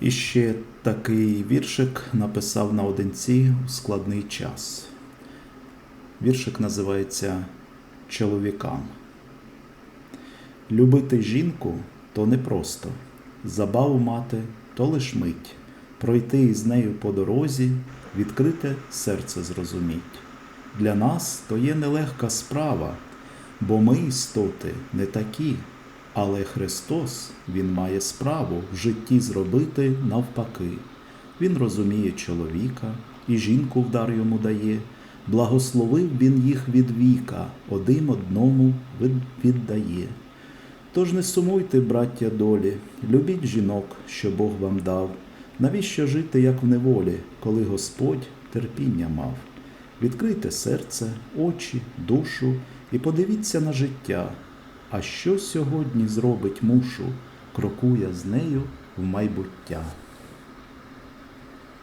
І ще такий віршик написав наодинці у складний час. Віршик називається Чоловікам. Любити жінку то непросто, забаву мати то лиш мить, пройти із нею по дорозі, відкрите серце зрозуміть. Для нас то є нелегка справа, бо ми істоти не такі, але Христос Він має справу в житті зробити навпаки. Він розуміє чоловіка і жінку в дар йому дає, благословив він їх від віка, один одному віддає. Тож не сумуйте, браття долі, любіть жінок, що Бог вам дав. Навіщо жити, як в неволі, коли Господь терпіння мав? Відкрийте серце, очі, душу і подивіться на життя. А що сьогодні зробить мушу, крокує з нею в майбуття.